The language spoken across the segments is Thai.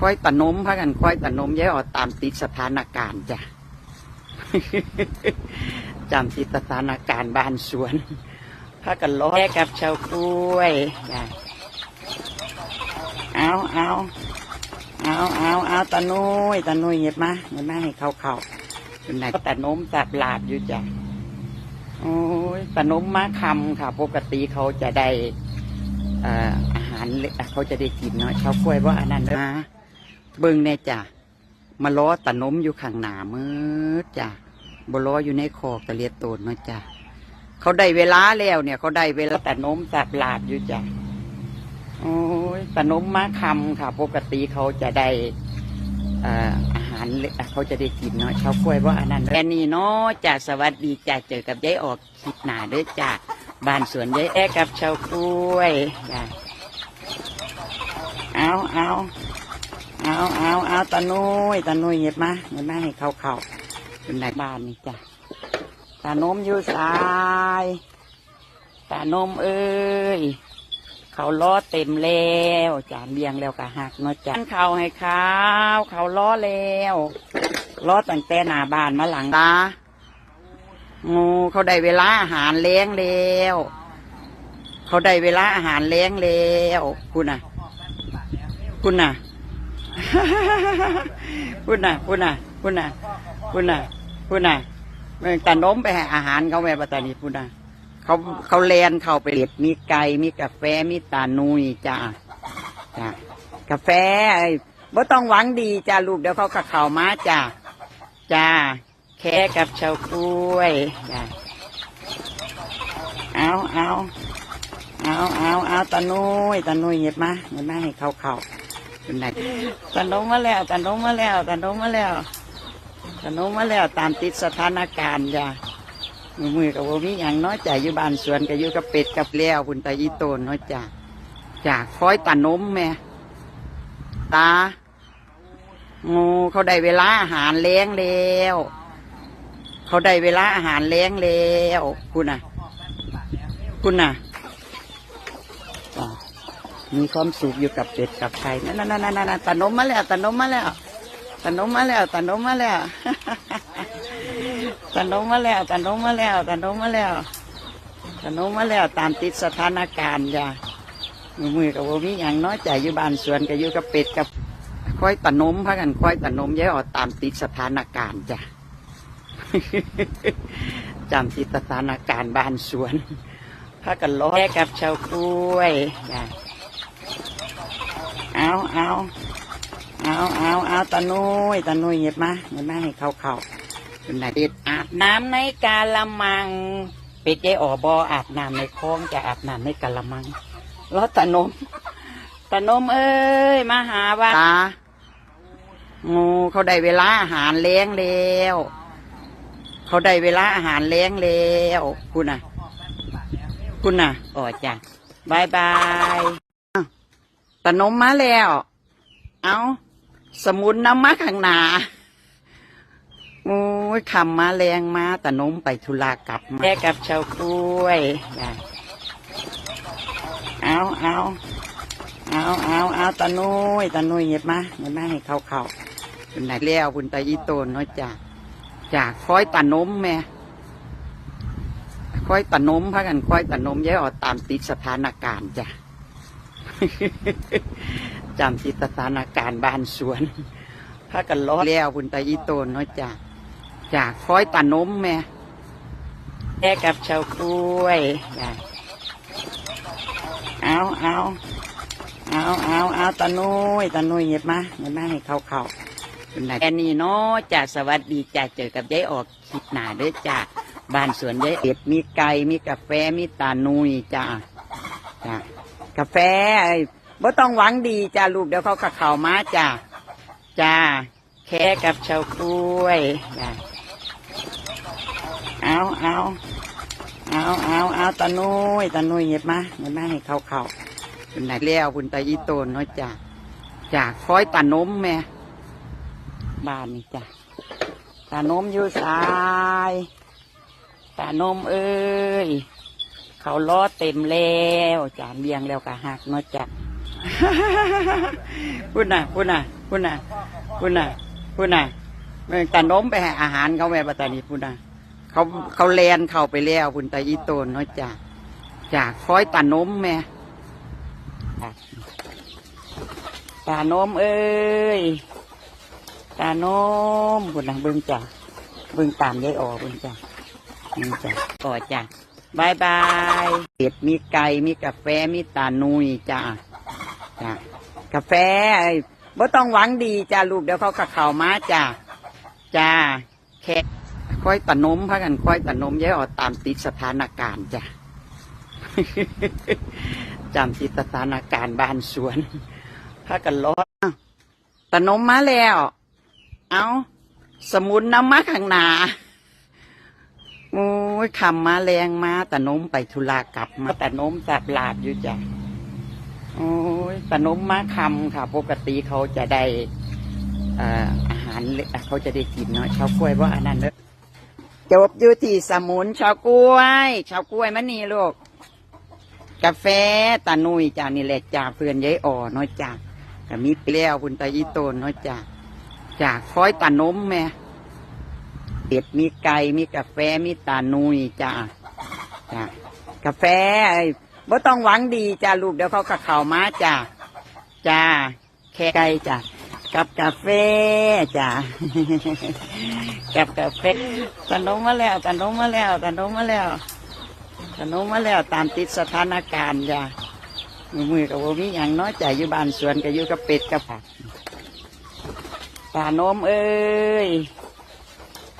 ค่อยตะนมพากันค่อยตะนมย้ายออกตามติดสถานการณ์จ้ะจำติดสถานการณ์บ้านสวนพากันล้อแยกกับชาวกล้วยเอาเอาเอาเอาเอาตะนุยตะนุยเงียบมาเงียบมาให้เขาเข้าเป็นไหนตะนมตับลาบอยู่จ้ะโอ้ยตะนมมาคำค่ะ ปกติเขาจะได้ออาหารเล็กเขาจะได้กินเนาะชาวกล้วยว่าอันนั้นนะ เบิ่งแน่จ้ะมาล้อตะนมอยู่ข้างหนามืดจ้ะบล้ออยู่ในคอกตะเลียดโตนเนาะจ้ะเขาได้เวลาแล้วเนี่ย เขาได้เวลาตะนมตับลาบอยู่จ้ะโอ้ยตะนมมาคำค่ะ ปกติเขาจะได้อ่ออาหารเขาจะได้กินเนาะชาวกล้วยว่าอันนั้นแค่นี้เนาะจ้ะสวัสดีจ้ะเจอกับยายออกคลิปหนาเด้อจ้ะบ้านสวนยายแอกับชาวกล้วยจ้ะเอาเอา เอาเอาเอาตานุยตานุยเงียบมาเงียบมาให้เข้าเข้าเป็นไหนบ้านนี่จ้ะตานมอยู่สายตานมเอ้ยเขาล้อเต็มแล้วจานเบียงแล้วกะหักเนาะจ้ะเขาให้ข้าวเขาล้อแล้วล้อตั้งแต่หน้าบ้านมาหลังตางูเขาได้เวลาอาหารเลี้ยงแล้วเขาได้เวลาอาหารเลี้ยงแล้วคุณน่ะ คุณน่ะ คุณน่ะคุณน่ะคุณน่ะคุณน่ะคุณน่ะเมื่อตาน้มไปให้อาหารเขาแม่ปตานีคุณน่ะเขาเขาแลนเข้าไปเล็บมีไก่มีกาแฟมีตานุยจ้าจ้ากาแฟไอ้บ่ต้องหวังดีจ้าลูกเดี๋ยวเขาก็เข้ามาจ้าจ้าแค่กับชาวกล้วยจ้าเอาเอาเอาเอาเอาตานุยตานุยเงียบมาเงียบมาให้เขาเข้า เป็นไหนตะนมมาแล้วตะนมมาแล้วตะนมมาแล้วตะนมมาแล้วตามติดสถานการณ์จ้ะมือมือกับว่ามีอย่างน้อยใจอยู่บ้านสวนก็อยู่กับเป็ดกับเลี้ยวคุณตาอีโตนน้อยจ้ะจาคอยตะนมแม่ตางูเขาได้เวลาอาหารเลี้ยงแล้วเขาได้เวลาอาหารเลี้ยงแล้วคุณน่ะ คุณน่ะ มีความสุขอยู่กับเป็ดกับไก่นั่นนั่นนั่นนั่นตะนมมาแล้วตะนมมาแล้วตะนมมาแล้วตะนมมาแล้วตะนมมาแล้วตะนมมาแล้วตะนมมาแล้วตะนมมาแล้วตามติดสถานการณ์จ้ะมือมือกับว่ามีอย่างน้อยใจอยู่บ้านสวนก็อยู่กับเป็ดกับค่อยตะนมพากันค่อยตะนมย้ายออกตามติดสถานการณ์จ้ะจำติดสถานการณ์บ้านสวนพากันล้อยกกับชาวกล้วยจ้ะ เอาเอาเอาเอาเอาตานุยตานุยเงียบมาเงียบมาให้เข้าเข้าเป็นไหนเป็ดอาบน้ำในกาละมัง เป็ดยายอ๋อบออาบน้ำในคลองจะอาบน้ำในกาละมังแล้วตานมตานมเอ้ยมาหาว่าตางูเขาได้เวลาอาหารเลี้ยงแล้วเขาได้เวลาอาหารเลี้ยงแล้วคุณน่ะ คุณน่ะอ๋อจ้ะบายบาย ตะนมมาแล้ว เอาสมุนน้ำมาข้างหน้าโอ้ยคำมาแรงมาตะนมไปธุระกลับมาแค่กับชาวกล้วยจ้ะเอาเอาเอาเอาเอาตะนุยตะนุยเงียบมาเงียบมาให้เข้าเข้าเป็นไหนแล้วคุณตาอีโตนเนาะจ้ะจากคอยตะนมแม่คอยตะนมพากันคอยตะนมย้ายออกตามติดสถานการณ์จ้ะ จำติดสถานการณ์บ้านสวนพากันล้อแล้วคุณตาอีโตนเนาะจ้ะจากคอยตานมแม่แค่กับชาวกล้วยจ้ะเอาเอาเอาเอาเอาตานุยตานุยเงียบมาเงียบมาให้เขาเขาเป็นไหนแค่นี้เนาะจ้ะสวัสดีจ้ะเจอกับยายออกคลิปหนาเด้อจ้ะบ้านสวนยายเอ็ดมีไก่มีกาแฟมีตานุยจ้ะจ้ะ กาแฟไอ้บ่ต้องหวังดีจ้าลูกเดี๋ยวเขาก็เข้ามาจ้าจ้าแค่กับชาวกล้วยจ้าเอาเอาเอาเอาเอาตานุยตานุยเงียบมาเงียบมาให้เขาเขาเป็นไหนแล้ยวคุณตาอีโตนเนาะจ้าจ้ากคอยตานมแม่บ้านนี่จ้าตานมอยู่สายตานมเอ้ย เขาล้อเต็มแล้วจานเบียงแล้วกะหักเนาะจ้ะพูดน่ะพูดน่ะพูดน่ะพูดน่ะพูดน่ะเมื่อตาน้มไปให้อาหารเขาแม่ปัตตานีพูดน่ะเขาเขาแลนเข้าไปแล้วคุณตาอีโตนเนาะจ้ะจากคอยตาน้มแม่ตาโน้มเอ้ย ตาโน้มพูดน่ะเบิ่งจ้ะเบิ่งตามยายออเบิ่งจ้ะนี่จ้ะก่อจ้ะ บายบายเป็ดมีไก่มีกาแฟมีตานุยจ้ะจ้ะกาแฟไอ้บ่ต้องหวังดีจ้าลูกเดี๋ยวเขาก็เข้ามาจ้าจ้าแค่ค่อยตะนมพากันค่อยตะนมย้ายออกตามติดสถานการณ์จ้ะจำติดสถานการณ์บ้านสวนพากันรอดอ้าวตะนมมาแล้ว เอาสมุนน้ำมาข้างหนา โอ้ยคำมาแรงมาแตะนมไปธุระกลับมาแตะนมสับลาบอยู่จ้ะโอ้ยขนมมาคำค่ะ ปกติเขาจะได้อาหารเขาจะได้กินเนาะชาวกล้วยว่าอันนั้นเนอะจบอยู่ที่สมุนชาวกล้วยชาวกล้วยมันนี่ลูกกาแฟตานุยจ้านี่แหละจ้าเพื่อนยายอ่อเนาะจ้าก็มีเปรี้ยวคุณตายีโตนเนาะจ้าจากคอยตานมแม่ เป็ดมีไก่มีกาแฟมีตานุยจ้าจ้ากาแฟไอ้บ่ต้องหวังดีจ้าลูกเดี๋ยวเขาก็เข้ามาจ้าจ้าแค่ไก่จ้ากับกาแฟจ้ากับกาแฟตนมมาแล้วตนมมาแล้วตนมมาแล้วตนมมาแล้วตามติดสถานการณ์จ้ามือมือกับว่มีอย่างน้อยใจอยู่บ้านสวนก็อยู่กับเป็ดกับผักตานมเอ้ย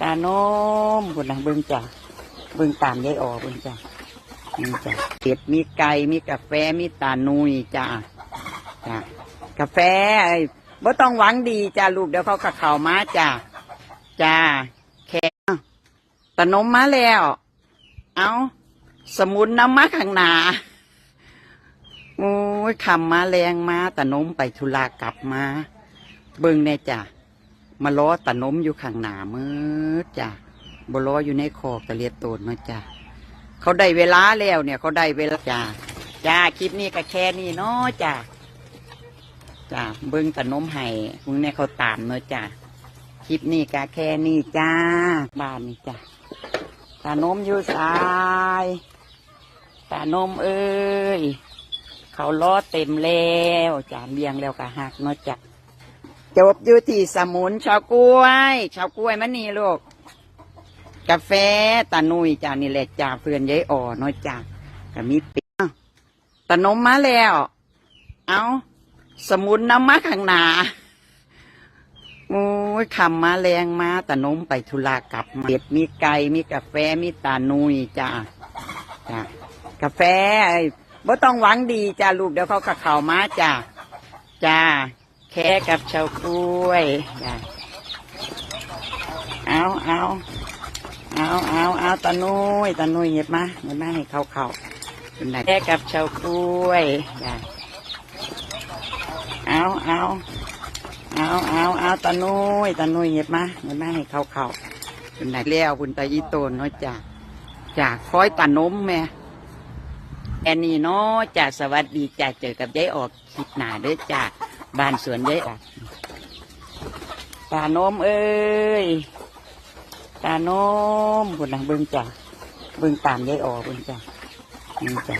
ตานมคุณนะเบิ่งจ้าเบิ่งตามยายออเบิ่งจ้านี่จ้ะเป็ดมีไก่มีกาแฟมีตานุยจ้าจ้ากาแฟไอ้บ่ต้องหวังดีจ้าลูกเดี๋ยวเขาก็เข้ามาจ้าจ้าแค่อ้าวตะนมมาแล้ว เอาสมุนน้ำมาข้างหนาโอ้ยคำมาแรงมาตะนมไปธุระกลับมา เบิ่งแน่จ้ะ มาล้อตะนมอยู่ข้างหน้ามืดจ้ะบล้ออยู่ในคอกตะเลียดโตนเนาะจ้ะเขาได้เวลาแล้วเนี่ย เขาได้เวลาจ้าจ้าคลิปนี้ก็แค่นี้เนาะจ้าจ้าเบิ้งตะนมไห้มึงเนี่ยเขาตามเนาะจ้าคลิปนี้ก็แค่นี้จ้าบ้านนี่จ้าตานมอยู่สายตานมเอ้ยเขาล้อเต็มแล้วจ้าเลี้ยงแล้วก็หักเนาะจ้า จบอยู่ที่สมุนชาวกล้วยชาวกล้วยมันนี่ลูก กาแฟตานุยจ้านี่แหละจ้าเพื่อนยายอ่อเนาะจ้าก็มีปียวตานมมาแล้ว เอาสมุนน้ำมาข้างหนาโอ้ยคำมาแรงมาตานมไปธุระกลับมาเป็ดมีไก่มีกาแฟมีตานุยจ้าจ้ากาแฟไอ้บ่ต้องหวังดีจ้าลูกเดี๋ยวเขาก็เข้ามาจ้าจ้า แค่กับชาวกล้วยจ้าเอาเอาเอาเอาเอาตานุยตานุยเห็บมาเห็บมาให้เขาเขาเป็นไหนแค่กับชาวกล้วยได้เอาเอาเอาเอาเอาตานุยตานุยเห็บมาเห็บมาให้เขาเขาเป็นไหนแล้วคุณตายีโตนเนาะจ้าจากคอยตานมแม่แอนนี่เนาะจ้าสวัสดีจ้าเจอกับยายออกคลิปหนาเด้อจ้า บ้านสวนยายออกตานมเอ้ยตาโน้มบุญนะเบิ่งจ้ะเบิ่งตามยายออเบิ่งจ้ะนี่จ้ะ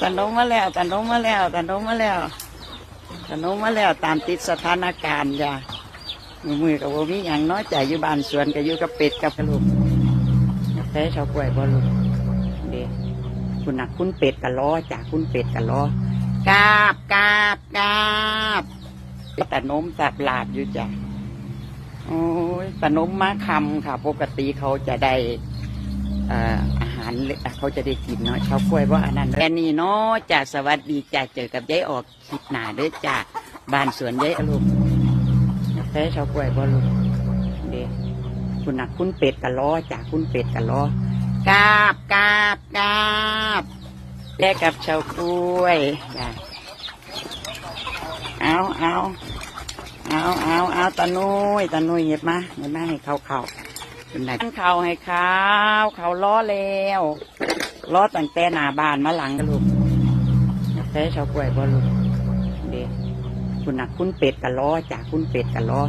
ตาโน้มมาแล้วตาโน้มมาแล้วตาโน้มมาแล้วตาโน้มมาแล้วตามติดสถานการณ์จ้ะมือมือกับว่ามีอย่างน้อยใจอยู่บ้านสวนก็อยู่กับเป็ดกับกระลูกแพ้ชาวกล้วยบ่ลูกเด็กคุณนักคุณเป็ดกับล้อจ้ะคุณเป็ดกับล้อ กาบกาบกาบแตาโน้มสับลาบอยู่จ้ะโอ้ยขนมม้าคำค่ะ ปกติเขาจะได้อ่ออาหารเล็กเขาจะได้กินเนาะชาวกล้วยว่าอันนั้นแค่นี้เนาะจ้าสวัสดีจ้าเจอกับยายออกคลิปหนาเด้อจ้าบ้านสวนยายอลูกแพ้ชาวกล้วยบ่ลูกเด็กคุณนักคุณเป็ดกับล้อจ้าคุณเป็ดกับล้อกาบกาบกาบ แลกกับชาวกล้วยจ้าเอาเอาเอาเอาเอาตานุยตานุยเห็บมาเห็บมาให้เขาเขาเป็นไหนเขาให้เขาเขาล้อแล้วล้อตั้งแต่หน้าบ้านมาหลังกันลูกแพ้ชาวกล้วยบ่ลูกเด็กคุณนะคุณเป็ดกับล้อจ้ะคุณเป็ดกับล้อ